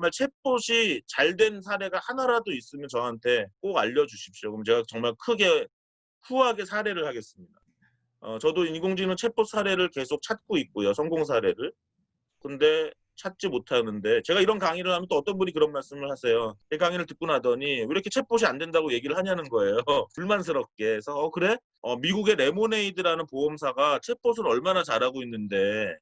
정말 챗봇이 잘 된 사례가 하나라도 있으면 저한테 꼭 알려주십시오. 그럼 제가 정말 크게 후하게 사례를 하겠습니다. 어, 저도 인공지능 챗봇 사례를 계속 찾고 있고요. 성공 사례를. 근데 찾지 못하는데 제가 이런 강의를 하면 또 어떤 분이 그런 말씀을 하세요. 이 강의를 듣고 나더니 왜 이렇게 챗봇이 안 된다고 얘기를 하냐는 거예요. 불만스럽게. 그래서 어 그래? 어, 미국의 레모네이드라는 보험사가 챗봇을 얼마나 잘하고 있는데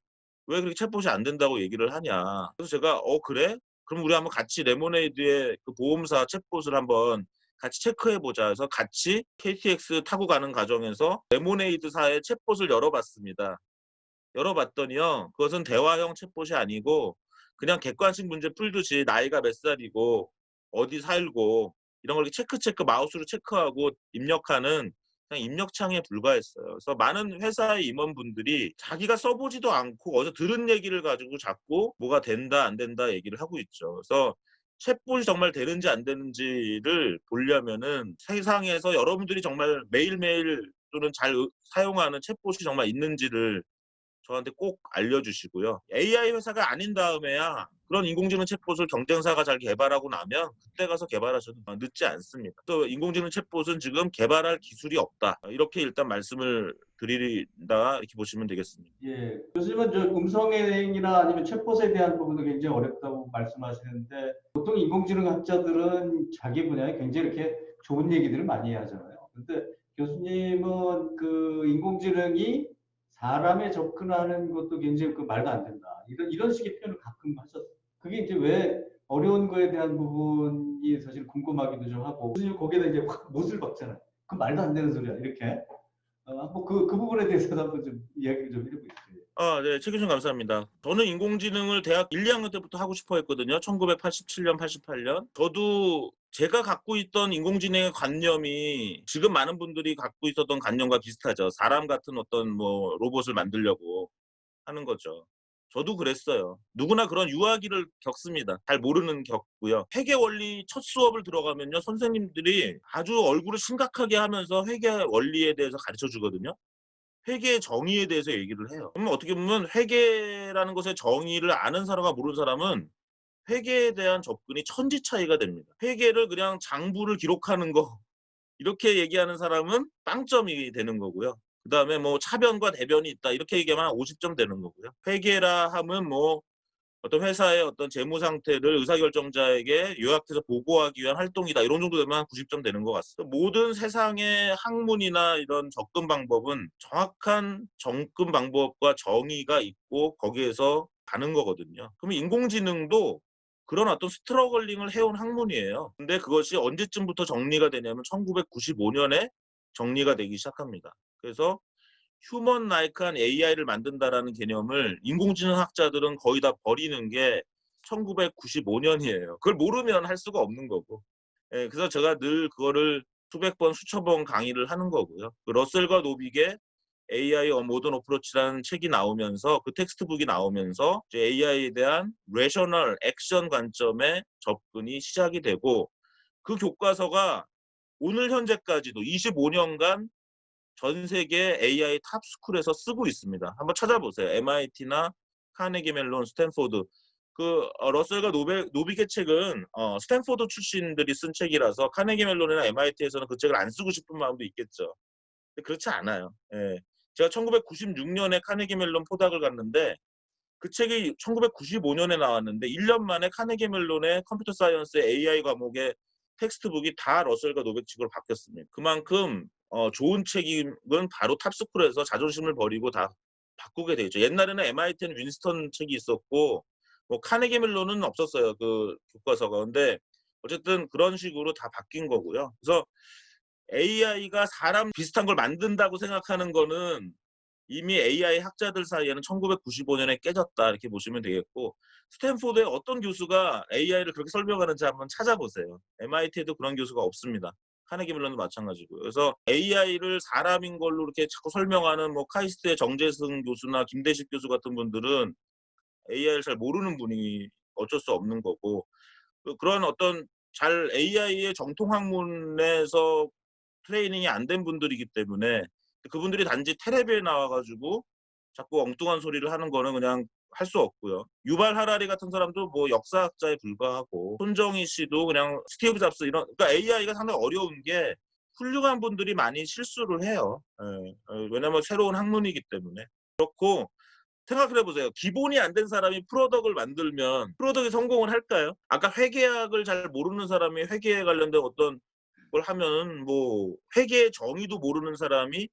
왜 그렇게 챗봇이 안 된다고 얘기를 하냐. 그래서 제가 어 그래? 그럼 우리 한번 같이 레모네이드의 그 보험사 챗봇을 한번 같이 체크해 보자 해서 같이 KTX 타고 가는 과정에서 레모네이드사의 챗봇을 열어봤습니다. 열어봤더니요. 그것은 대화형 챗봇이 아니고 그냥 객관식 문제 풀듯이 나이가 몇 살이고 어디 살고 이런 걸 체크 체크 마우스로 체크하고 입력하는 그냥 입력창에 불과했어요. 그래서 많은 회사의 임원분들이 자기가 써보지도 않고 어디서 들은 얘기를 가지고 자꾸 뭐가 된다 안 된다 얘기를 하고 있죠. 그래서 챗봇이 정말 되는지 안 되는지를 보려면은 세상에서 여러분들이 정말 매일매일 또는 잘 으- 사용하는 챗봇이 정말 있는지를 저한테 꼭 알려주시고요. AI 회사가 아닌 다음에야 그런 인공지능 챗봇을 경쟁사가 잘 개발하고 나면 그때 가서 개발하셔도 늦지 않습니다. 또 인공지능 챗봇은 지금 개발할 기술이 없다. 이렇게 일단 말씀을 드린다 이렇게 보시면 되겠습니다. 예, 교수님은 저 음성애행이나 아니면 챗봇에 대한 부분도 굉장히 어렵다고 말씀하시는데 보통 인공지능 학자들은 자기 분야에 굉장히 이렇게 좋은 얘기들을 많이 하잖아요. 근데 교수님은 그 인공지능이 사람에 접근하는 것도 굉장히 그 말도 안 된다. 이런 이런 식의 표현을 가끔 하셨어요. 그게 이제 왜 어려운 거에 대한 부분이 사실 궁금하기도 좀 하고 교수님 거기에다 이제 확 못을 박잖아요. 그 말도 안 되는 소리야 이렇게. 어, 한번 그, 그 부분에 대해서도 한번 좀 이야기를 좀 해보겠습니다. 아, 네, 최 교수님 감사합니다. 저는 인공지능을 대학 1, 2학년 때부터 하고 싶어 했거든요. 1987년, 88년. 저도 제가 갖고 있던 인공지능의 관념이 지금 많은 분들이 갖고 있었던 관념과 비슷하죠. 사람 같은 어떤 뭐 로봇을 만들려고 하는 거죠. 저도 그랬어요. 누구나 그런 유아기를 겪습니다. 잘 모르는 겪고요. 회계 원리 첫 수업을 들어가면요. 선생님들이 아주 얼굴을 심각하게 하면서 회계 원리에 대해서 가르쳐 주거든요. 회계의 정의에 대해서 얘기를 해요. 그러면 어떻게 보면 회계라는 것의 정의를 아는 사람과 모르는 사람은 회계에 대한 접근이 천지 차이가 됩니다. 회계를 그냥 장부를 기록하는 거 이렇게 얘기하는 사람은 빵점이 되는 거고요. 그 다음에 뭐 차변과 대변이 있다 이렇게 얘기하면 한 50점 되는 거고요. 회계라 하면 뭐 어떤 회사의 어떤 재무 상태를 의사결정자에게 요약해서 보고하기 위한 활동이다 이런 정도 되면 한 90점 되는 것 같습니다. 모든 세상의 학문이나 이런 접근 방법은 정확한 접근 방법과 정의가 있고 거기에서 가는 거거든요. 그러면 인공지능도 그런 어떤 스트러글링을 해온 학문이에요. 근데 그것이 언제쯤부터 정리가 되냐면 1995년에 정리가 되기 시작합니다. 그래서 휴먼 라이크한 AI를 만든다라는 개념을 인공지능 학자들은 거의 다 버리는 게 1995년이에요. 그걸 모르면 할 수가 없는 거고. 예, 그래서 제가 늘 그거를 수백 번, 수천 번 강의를 하는 거고요. 그 러셀과 노빅의 AI 어 모던 어프로치라는 책이 나오면서 그 텍스트북이 나오면서 AI에 대한 레셔널 액션 관점의 접근이 시작이 되고 그 교과서가 오늘 현재까지도 25년간 전 세계 AI 탑스쿨에서 쓰고 있습니다. 한번 찾아보세요. MIT나 카네기 멜론, 스탠포드. 그 어, 러셀과 노베, 노빅의 책은 어, 스탠포드 출신들이 쓴 책이라서 카네기 멜론이나 MIT에서는 그 책을 안 쓰고 싶은 마음도 있겠죠. 그렇지 않아요. 예. 제가 1996년에 카네기 멜론 포닥을 갔는데 그 책이 1995년에 나왔는데 1년 만에 카네기 멜론의 컴퓨터 사이언스 AI 과목의 텍스트북이 다 러셀과 노백 측으로 바뀌었습니다. 그만큼 어, 좋은 책임은 바로 탑스쿨에서 자존심을 버리고 다 바꾸게 되죠. 옛날에는 MIT는 윈스턴 책이 있었고 뭐 카네기 멜론은 없었어요. 그 교과서가. 근데 어쨌든 그런 식으로 다 바뀐 거고요. 그래서 AI가 사람 비슷한 걸 만든다고 생각하는 거는 이미 AI 학자들 사이에는 1995년에 깨졌다 이렇게 보시면 되겠고 스탠포드의 어떤 교수가 AI를 그렇게 설명하는지 한번 찾아보세요. MIT에도 그런 교수가 없습니다. 카네기 멜론도 마찬가지고요. 그래서 AI를 사람인 걸로 이렇게 자꾸 설명하는 뭐 카이스트의 정재승 교수나 김대식 교수 같은 분들은 AI를 잘 모르는 분이 어쩔 수 없는 거고 그- 그런 어떤 잘 AI의 정통 학문에서 트레이닝이 안 된 분들이기 때문에 그분들이 단지 텔레비에 나와가지고 자꾸 엉뚱한 소리를 하는 거는 그냥 할 수 없고요. 유발 하라리 같은 사람도 뭐 역사학자에 불과하고 손정희 씨도 그냥 스티브 잡스 이런 그러니까 AI가 상당히 어려운 게 훌륭한 분들이 많이 실수를 해요. 예, 어, 왜냐면 새로운 학문이기 때문에 그렇고 생각을 해보세요. 기본이 안 된 사람이 프로덕을 만들면 프로덕이 성공을 할까요? 아까 회계학을 잘 모르는 사람이 회계에 관련된 어떤 걸 하면 뭐 회계의 정의도 모르는 사람이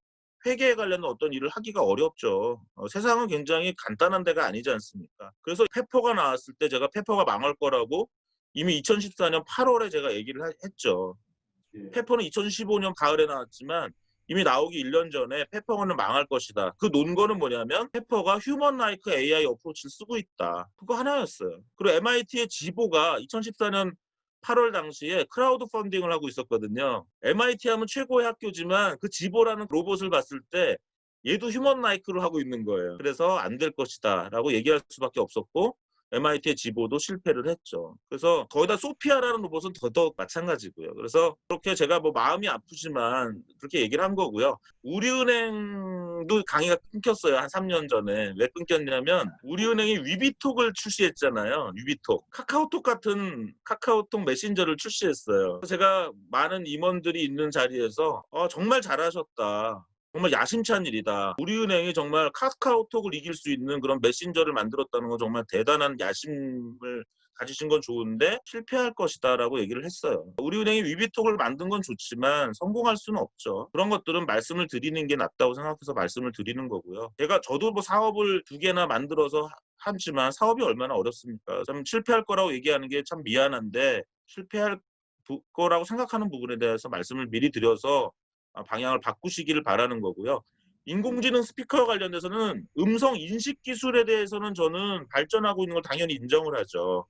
회계에 관련된 어떤 일을 하기가 어렵죠. 어, 세상은 굉장히 간단한 데가 아니지 않습니까? 그래서 페퍼가 나왔을 때 제가 페퍼가 망할 거라고 이미 2014년 8월에 제가 얘기를 하- 했죠. 예. 페퍼는 2015년 가을에 나왔지만 이미 나오기 1년 전에 페퍼는 망할 것이다. 그 논거는 뭐냐면 페퍼가 휴먼 라이크 AI 어프로치를 쓰고 있다. 그거 하나였어요. 그리고 MIT의 지보가 2014년 8월 당시에 크라우드 펀딩을 하고 있었거든요. MIT 하면 최고의 학교지만 그 지보라는 로봇을 봤을 때 얘도 휴먼 라이크를 하고 있는 거예요. 그래서 안 될 것이다 라고 얘기할 수밖에 없었고 MIT의 지보도 실패를 했죠. 그래서 거기다 소피아라는 로봇은 더더욱 마찬가지고요. 그래서 그렇게 제가 뭐 마음이 아프지만 그렇게 얘기를 한 거고요. 우리은행도 강의가 끊겼어요. 한 3년 전에. 왜 끊겼냐면 우리은행이 위비톡을 출시했잖아요. 위비톡. 카카오톡 같은 카카오톡 메신저를 출시했어요. 제가 많은 임원들이 있는 자리에서 어, 정말 잘하셨다. 정말 야심찬 일이다. 우리은행이 정말 카카오톡을 이길 수 있는 그런 메신저를 만들었다는 건 정말 대단한 야심을 가지신 건 좋은데 실패할 것이다라고 얘기를 했어요. 우리은행이 위비톡을 만든 건 좋지만 성공할 수는 없죠. 그런 것들은 말씀을 드리는 게 낫다고 생각해서 말씀을 드리는 거고요. 제가 저도 뭐 사업을 두 개나 만들어서 하- 하지만 사업이 얼마나 어렵습니까? 참 실패할 거라고 얘기하는 게 참 미안한데 실패할 부- 거라고 생각하는 부분에 대해서 말씀을 미리 드려서 아, 방향을 바꾸시기를 바라는 거고요. 인공지능 스피커와 관련돼서는 음성 인식 기술에 대해서는 저는 발전하고 있는 걸 당연히 인정을 하죠.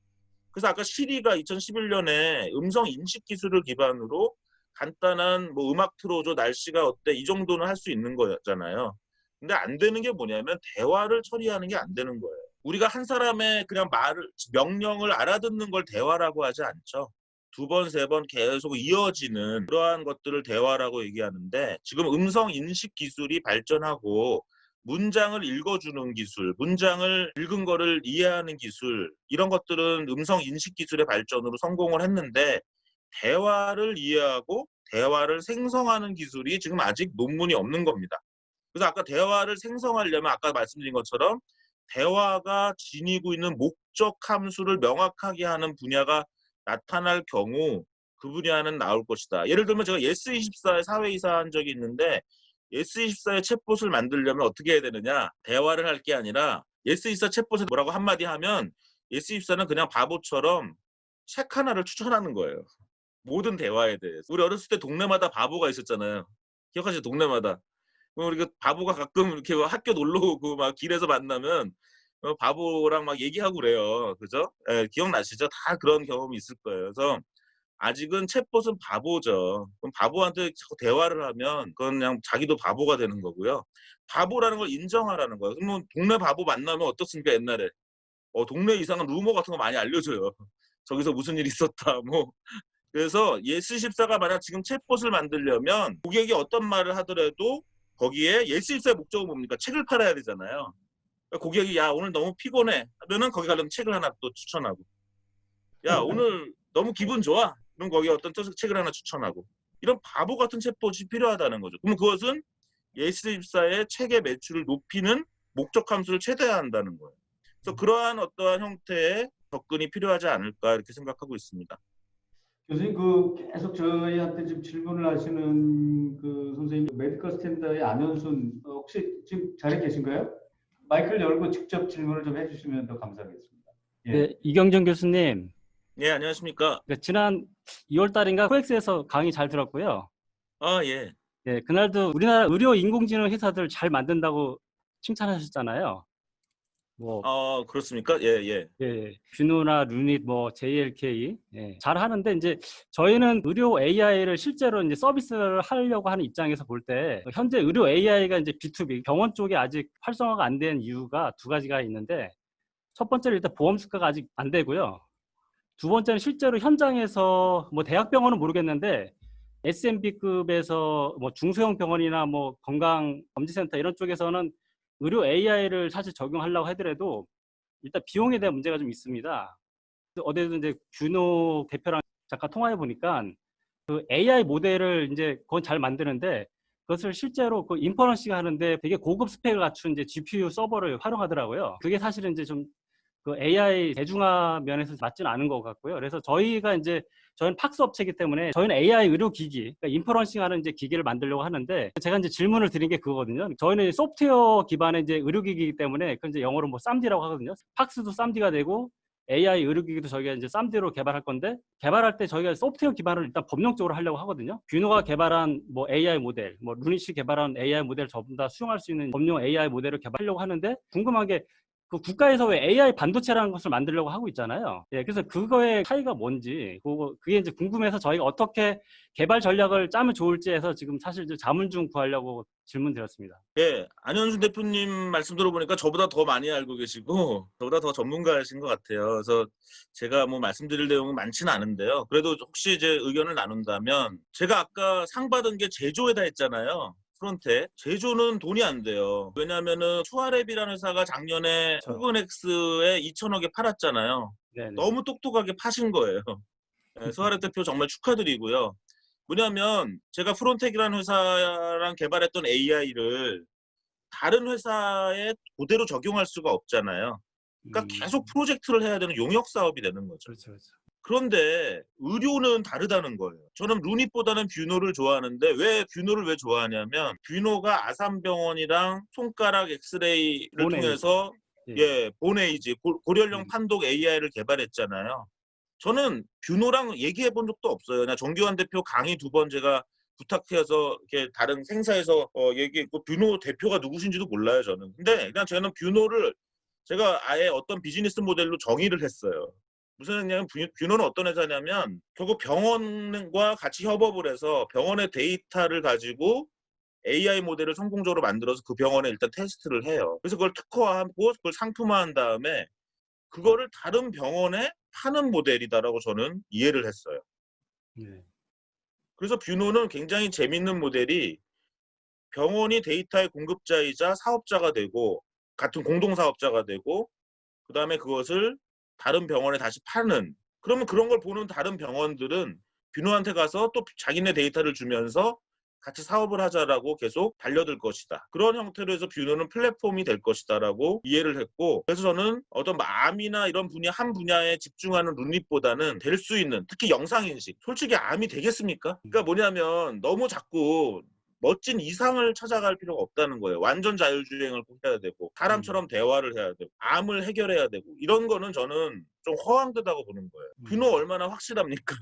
그래서 아까 시리가 2011년에 음성 인식 기술을 기반으로 간단한 뭐 음악 틀어줘 날씨가 어때 이 정도는 할 수 있는 거잖아요. 근데 안 되는 게 뭐냐면 대화를 처리하는 게 안 되는 거예요. 우리가 한 사람의 그냥 말을 명령을 알아듣는 걸 대화라고 하지 않죠. 두 번, 세 번 계속 이어지는 그러한 것들을 대화라고 얘기하는데 지금 음성 인식 기술이 발전하고 문장을 읽어주는 기술, 문장을 읽은 거를 이해하는 기술 이런 것들은 음성 인식 기술의 발전으로 성공을 했는데 대화를 이해하고 대화를 생성하는 기술이 지금 아직 논문이 없는 겁니다. 그래서 아까 대화를 생성하려면 아까 말씀드린 것처럼 대화가 지니고 있는 목적 함수를 명확하게 하는 분야가 나타날 경우 그 분야는 나올 것이다. 예를 들면 제가 예스24에 사회이사 한 적이 있는데 예스24의 챗봇을 만들려면 어떻게 해야 되느냐? 대화를 할 게 아니라 예스24 챗봇에 뭐라고 한마디 하면 예스24는 그냥 바보처럼 책 하나를 추천하는 거예요. 모든 대화에 대해서. 우리 어렸을 때 동네마다 바보가 있었잖아요. 기억하시죠? 동네마다. 그럼 우리 그 바보가 가끔 이렇게 학교 놀러 오고 막 길에서 만나면 어, 바보랑 막 얘기하고 그래요. 그죠? 예, 기억나시죠? 다 그런 경험이 있을 거예요. 그래서 아직은 챗봇은 바보죠. 그럼 바보한테 자꾸 대화를 하면 그건 그냥 자기도 바보가 되는 거고요. 바보라는 걸 인정하라는 거예요. 그러면 동네 바보 만나면 어떻습니까? 옛날에 어, 동네 이상한 루머 같은 거 많이 알려줘요. 저기서 무슨 일 있었다. 뭐 그래서 예스14가 만약 지금 챗봇을 만들려면 고객이 어떤 말을 하더라도 거기에 예스14의 목적은 뭡니까? 책을 팔아야 되잖아요. 그러니까 고객이 야 오늘 너무 피곤해 하면은 거기 가려면 책을 하나 또 추천하고 야 오늘 너무 기분 좋아 그럼 거기에 어떤 또 책을 하나 추천하고 이런 바보 같은 챗봇이 필요하다는 거죠. 그럼 그것은 예스24의 책의 매출을 높이는 목적 함수를 최대화한다는 거예요. 그래서 그러한 어떠한 형태의 접근이 필요하지 않을까 이렇게 생각하고 있습니다. 교수님 그 계속 저희한테 지금 질문을 하시는 그 선생님 메디컬 스탠더의 안현순 어, 혹시 지금 자리에 계신가요? 마이크를 열고 직접 질문을 좀 해주시면 더 감사하겠습니다. 예. 네, 이경정 교수님, 예 안녕하십니까? 그 지난 2월 달인가 코엑스에서 강의 잘 들었고요. 아 예. 네, 그날도 우리나라 의료 인공지능 회사들 잘 만든다고 칭찬하셨잖아요. 뭐어 그렇습니까? 예 예. 예, 뷰노나 루닛, 뭐 JLK 예, 잘 하는데 이제 저희는 의료 AI를 실제로 이제 서비스를 하려고 하는 입장에서 볼 때 현재 의료 AI가 이제 B2B 병원 쪽에 아직 활성화가 안 된 이유가 두 가지가 있는데 첫 번째는 일단 보험 수가가 아직 안 되고요. 두 번째는 실제로 현장에서 뭐 대학병원은 모르겠는데 SMB급에서 뭐 중소형 병원이나 뭐 건강 검진센터 이런 쪽에서는 의료 AI를 사실 적용하려고 하더라도 일단 비용에 대한 문제가 좀 있습니다. 어제도 이제 균호 대표랑 잠깐 통화해 보니까 그 AI 모델을 이제 그건 잘 만드는데 그것을 실제로 그 인퍼런싱 하는데 되게 고급 스펙을 갖춘 이제 GPU 서버를 활용하더라고요. 그게 사실은 이제 좀 그 AI 대중화 면에서 맞지는 않은 것 같고요. 그래서 저희가 이제 저희는 팍스 업체이기 때문에 저희는 AI 의료 기기, 그러니까 인퍼런싱 하는 이제 기기를 만들려고 하는데 제가 이제 질문을 드린 게 그거거든요. 저희는 소프트웨어 기반의 이제 의료 기기이기 때문에 그 이제 영어로 뭐 쌈디라고 하거든요. 팍스도 쌈디가 되고 AI 의료기기도 저희가 이제 쌈디로 개발할 건데 개발할 때 저희가 소프트웨어 기반을 일단 법령적으로 하려고 하거든요. 균호가 개발한 뭐 AI 모델, 뭐 루닛이 개발한 AI 모델 전부 다 수용할 수 있는 법령 AI 모델을 개발하려고 하는데 궁금한 게 그 국가에서 왜 AI 반도체라는 것을 만들려고 하고 있잖아요. 예, 그래서 그거의 차이가 뭔지, 그거 그게 이제 궁금해서 저희가 어떻게 개발 전략을 짜면 좋을지 해서 지금 사실 이제 자문중 구하려고 질문 드렸습니다. 예, 안현준 대표님 말씀 들어보니까 저보다 더 많이 알고 계시고 저보다 더 전문가이신 것 같아요. 그래서 제가 뭐 말씀드릴 내용은 많지는 않은데요. 그래도 혹시 이제 의견을 나눈다면 제가 아까 상 받은 게 제조에다 했잖아요. 프론테 제조는 돈이 안 돼요. 왜냐하면은 투아랩이라는 회사가 작년에. 호그넥스에 2천억에 팔았잖아요. 네, 너무 똑똑하게 파신 거예요. 네, 수아렛 대표 정말 축하드리고요. 뭐냐면 제가 프론텍이라는 회사랑 개발했던 AI를 다른 회사에 그대로 적용할 수가 없잖아요. 그러니까 음, 계속 프로젝트를 해야 되는 용역 사업이 되는 거죠. 그렇죠, 그렇죠. 그런데 의료는 다르다는 거예요. 저는 루닛보다는 뷰노를 좋아하는데 왜 뷰노를 왜 좋아하냐면 뷰노가 아산병원이랑 손가락 엑스레이를 본 통해서 예. 예, 고- 고려령 음. 판독 AI를 개발했잖아요. 저는 뷰노랑 얘기해 본 적도 없어요. 그냥 정기환 대표 강의 두 번 제가 부탁해서 이렇게 다른 생사에서 어, 얘기했고 뷰노 대표가 누구신지도 몰라요 저는. 근데 그냥 저는 뷰노를 제가 아예 어떤 비즈니스 모델로 정의를 했어요. 무슨 얘기냐면 뷰- 뷰노는 어떤 회사냐면 결국 병원과 같이 협업을 해서 병원의 데이터를 가지고 AI 모델을 성공적으로 만들어서 그 병원에 일단 테스트를 해요. 그래서 그걸 특허화하고 그걸 상품화한 다음에 그거를 다른 병원에 파는 모델이다라고 저는 이해를 했어요. 네. 그래서 뷰노는 굉장히 재밌는 모델이 병원이 데이터의 공급자이자 사업자가 되고 같은 공동사업자가 되고 그 다음에 그것을 다른 병원에 다시 파는 그러면 그런 걸 보는 다른 병원들은 뷰노한테 가서 또 자기네 데이터를 주면서 같이 사업을 하자라고 계속 달려들 것이다. 그런 형태로 해서 뷰노는 플랫폼이 될 것이다라고 이해를 했고 그래서 저는 어떤 암이나 이런 분야 한 분야에 집중하는 룬릿보다는 될 수 있는 특히 영상 인식 솔직히 암이 되겠습니까? 그러니까 뭐냐면 너무 자꾸 멋진 이상을 찾아갈 필요가 없다는 거예요. 완전 자율주행을 꼭 해야 되고 사람처럼 대화를 해야 되고 암을 해결해야 되고 이런 거는 저는 좀 허황되다고 보는 거예요. 음. 뷰노 얼마나 확실합니까?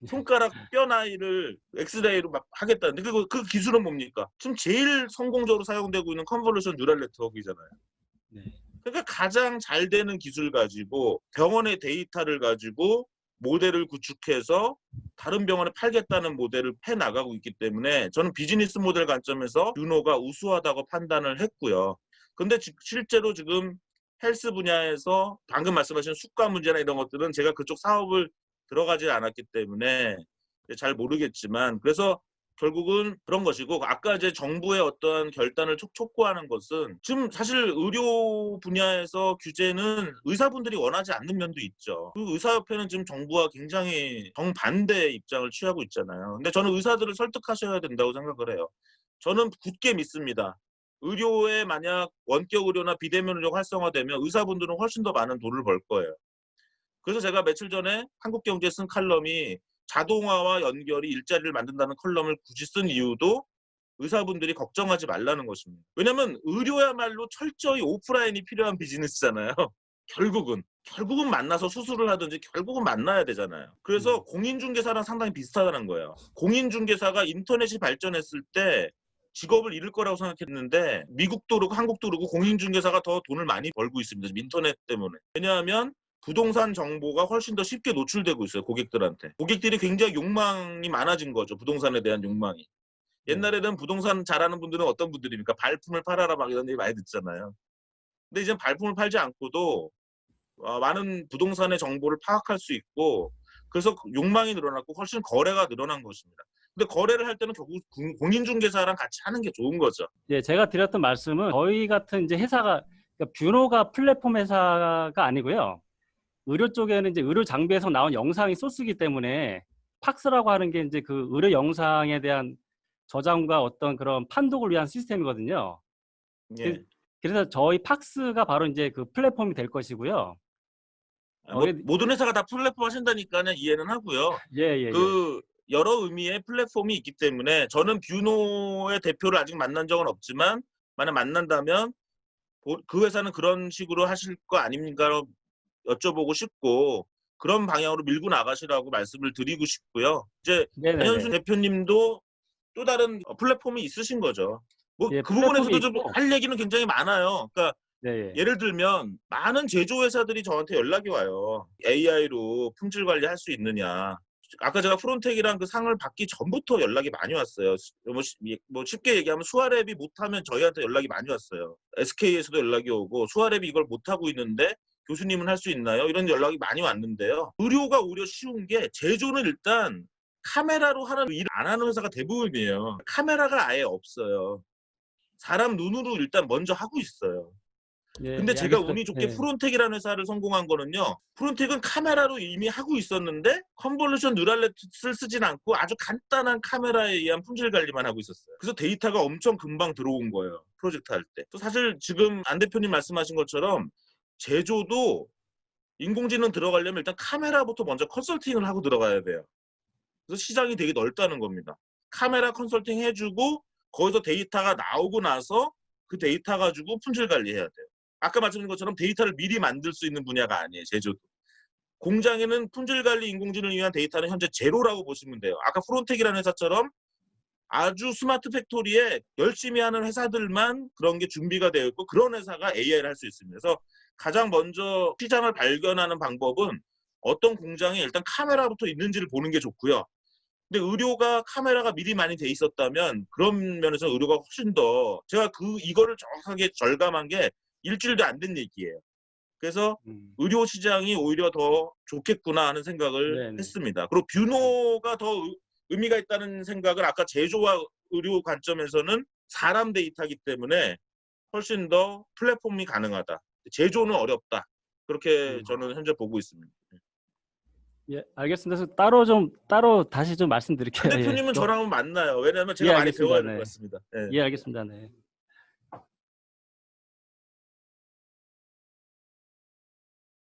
손가락 뼈 나이를 엑스레이로 막 하겠다는데 그리고 그 기술은 뭡니까? 지금 제일 성공적으로 사용되고 있는 컨볼루션 뉴럴 네트워크이잖아요. 네. 그러니까 가장 잘 되는 기술 가지고 병원의 데이터를 가지고 모델을 구축해서 다른 병원에 팔겠다는 모델을 패 나가고 있기 때문에 저는 비즈니스 모델 관점에서 뷰노가 우수하다고 판단을 했고요. 근데 지- 실제로 지금 헬스 분야에서 방금 말씀하신 수가 문제나 이런 것들은 제가 그쪽 사업을 들어가지 않았기 때문에 잘 모르겠지만 그래서 결국은 그런 것이고 아까 이제 정부의 어떠한 결단을 촉- 촉구하는 것은 지금 사실 의료 분야에서 규제는 의사분들이 원하지 않는 면도 있죠. 그 의사협회는 지금 정부와 굉장히 정반대의 입장을 취하고 있잖아요. 근데 저는 의사들을 설득하셔야 된다고 생각을 해요. 저는 굳게 믿습니다. 의료에 만약 원격 의료나 비대면 의료가 활성화되면 의사분들은 훨씬 더 많은 돈을 벌 거예요. 그래서 제가 며칠 전에 한국경제에 쓴 칼럼이 자동화와 연결이 일자리를 만든다는 컬럼을 굳이 쓴 이유도 의사분들이 걱정하지 말라는 것입니다. 왜냐하면 의료야말로 철저히 오프라인이 필요한 비즈니스잖아요. 결국은 결국은 만나서 수술을 하든지 결국은 만나야 되잖아요. 그래서 음. 공인중개사랑 상당히 비슷하다는 거예요. 공인중개사가 인터넷이 발전했을 때 직업을 잃을 거라고 생각했는데 미국도 그렇고 한국도 그렇고 공인중개사가 더 돈을 많이 벌고 있습니다. 인터넷 때문에. 왜냐하면 부동산 정보가 훨씬 더 쉽게 노출되고 있어요 고객들한테. 고객들이 굉장히 욕망이 많아진 거죠 부동산에 대한 욕망이. 옛날에는 부동산 잘하는 분들은 어떤 분들입니까? 발품을 팔아라 막 이런 얘기 많이 듣잖아요. 근데 이제 발품을 팔지 않고도 어, 많은 부동산의 정보를 파악할 수 있고 그래서 욕망이 늘어났고 훨씬 거래가 늘어난 것입니다. 근데 거래를 할 때는 결국 공- 공인중개사랑 같이 하는 게 좋은 거죠. 예, 제가 드렸던 말씀은 저희 같은 이제 회사가 그러니까 뷰노가 플랫폼 회사가 아니고요. 의료 쪽에는 이제 의료 장비에서 나온 영상이 소스이기 때문에 팍스라고 하는 게 이제 그 의료 영상에 대한 저장과 어떤 그런 판독을 위한 시스템이거든요. 예. 그래서 저희 팍스가 바로 이제 그 플랫폼이 될 것이고요. 아, 뭐 모든 회사가 다 플랫폼 하신다니까는 이해는 하고요. 예, 예, 예. 그 여러 의미의 플랫폼이 있기 때문에 저는 뷰노의 대표를 아직 만난 적은 없지만 만약 만난다면 보- 그 회사는 그런 식으로 하실 거 아닙니까 여쭤보고 싶고 그런 방향으로 밀고 나가시라고 말씀을 드리고 싶고요. 이제 네네네. 안현수 대표님도 또 다른 어, 플랫폼이 있으신 거죠. 뭐 예, 그 부분에서도 좀. 할 얘기는 굉장히 많아요. 그러니까 네, 예. 예를 들면 많은 제조 회사들이 저한테 연락이 와요. AI로 품질 관리할 수 있느냐. 아까 제가 프론텍이랑 그 상을 받기 전부터 연락이 많이 왔어요. 수- 뭐, 시- 뭐 쉽게 얘기하면 수아랩이 못하면 저희한테 연락이 많이 왔어요. SK에서도 연락이 오고 수아랩이 이걸 못하고 있는데 교수님은 할 수 있나요? 이런 연락이 많이 왔는데요. 의료가 오히려 쉬운 게 제조는 일단 카메라로 하는 일 안 하는 회사가 대부분이에요. 카메라가 아예 없어요. 사람 눈으로 일단 먼저 하고 있어요. 예, 근데 예, 제가 알겠습니다. 운이 좋게 예. 프론텍이라는 회사를 성공한 거는요. 프론텍은 카메라로 이미 하고 있었는데 컨볼루션 뉴랄렛을 쓰진 않고 아주 간단한 카메라에 의한 품질 관리만 하고 있었어요. 그래서 데이터가 엄청 금방 들어온 거예요. 프로젝트 할 때. 또 사실 지금 안 대표님 말씀하신 것처럼 제조도 인공지능 들어가려면 일단 카메라부터 먼저 컨설팅을 하고 들어가야 돼요. 그래서 시장이 되게 넓다는 겁니다. 카메라 컨설팅 해주고 거기서 데이터가 나오고 나서 그 데이터 가지고 품질 관리해야 돼요. 아까 말씀드린 것처럼 데이터를 미리 만들 수 있는 분야가 아니에요. 제조도. 공장에는 품질 관리 인공지능을 위한 데이터는 현재 제로라고 보시면 돼요. 아까 프론텍이라는 회사처럼 아주 스마트 팩토리에 열심히 하는 회사들만 그런 게 준비가 되어 있고 그런 회사가 AI를 할 수 있습니다. 그래서 가장 먼저 시장을 발견하는 방법은 어떤 공장에 일단 카메라부터 있는지를 보는 게 좋고요. 근데 의료가 카메라가 미리 많이 돼 있었다면 그런 면에서 의료가 훨씬 더 제가 그 이거를 정확하게 절감한 게 일주일도 안 된 얘기예요. 그래서 음. 의료 시장이 오히려 더 좋겠구나 하는 생각을 네네. 했습니다. 그리고 뷰노가 더 의- 의미가 있다는 생각을 아까 제조와 의료 관점에서는 사람 데이터이기 때문에 훨씬 더 플랫폼이 가능하다. 제조는 어렵다. 그렇게 음. 저는 현재 보고 있습니다. 예, 알겠습니다. 그래서 따로 좀 따로 다시 좀 말씀드릴게요. 한 예. 대표님은 또- 저랑 한번 만나요. 왜냐하면 제가 예, 많이. 배워야 될 네. 것 같습니다. 예. 예, 알겠습니다. 네.